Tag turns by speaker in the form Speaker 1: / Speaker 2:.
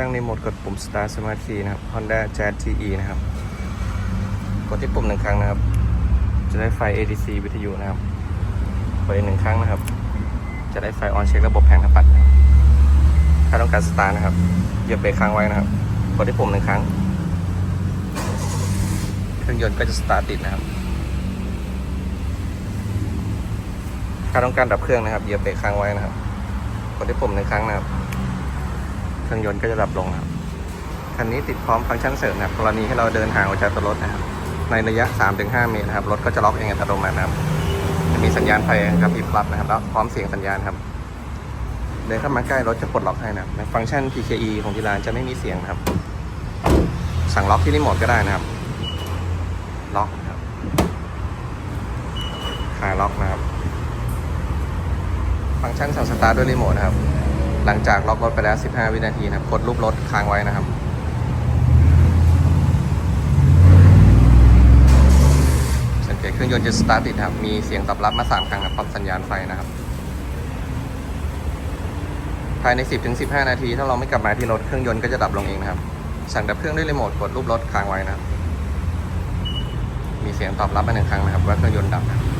Speaker 1: ตั้งรีโหมทกดปุ่ม Start Smart Key นะครับ Honda Jazz TE นะครับ กดที่ปุ่มหนึ่งครั้งนะครับ จะได้ไฟ ADC วิทยุนะครับ กดอีกหนึ่งครั้งนะครับ จะได้ไฟออนเช็คระบบแผงหน้าปัด ถ้าต้องการสตาร์ทนะครับ เหยียบเบรกค้างไว้นะครับ กดที่ปุ่มหนึ่งครั้ง เครื่องยนต์ก็จะสตาร์ทติดนะครับ ถ้าต้องการดับเครื่องนะครับ เหยียบเบรกค้างไว้นะครับ กดที่ปุ่มหนึ่งครั้งนะครับ เครื่องยนต์ก็จะดับลงครับคันนี้ติดพร้อมฟังก์ชันเสริมนะครับกรณีให้เราเดินห่างออกจากตัวรถนะครับในระยะ 3-5 เมตรนะครับรถก็จะล็อกเองอัตโนมัตินะครับจะมีสัญญาณไฟครับอีกรับนะครับแล้วพร้อมเสียงสัญญาณครับเดินเข้ามาใกล้รถจะปลดล็อกให้นะครับในฟังก์ชัน PKE ของที่ร้านจะไม่มีเสียงนะครับ สั่งล็อกที่รีโมทก็ได้นะครับ ล็อกครับคลายล็อกนะครับ ฟังก์ชันสั่งสตาร์ทด้วยรีโมทนะครับ หลังจากล็อกรถไปแล้ว 15 วินาทีนะครับกดรูปรถค้างไว้นะครับ สังเกตเครื่องยนต์จะสตาร์ทติดครับ มีเสียงตอบรับมา 3 ครั้งครับสัญญาณไฟนะครับ ภายใน 10-15 นาที ถ้าเราไม่กลับมาที่รถเครื่องยนต์ก็จะดับลงเองนะครับ สั่งดับเครื่องด้วยรีโมทกดรูปรถค้างไว้นะครับ มีเสียงตอบรับมาหนึ่งครั้งนะครับว่าเครื่องยนต์ดับนะครับ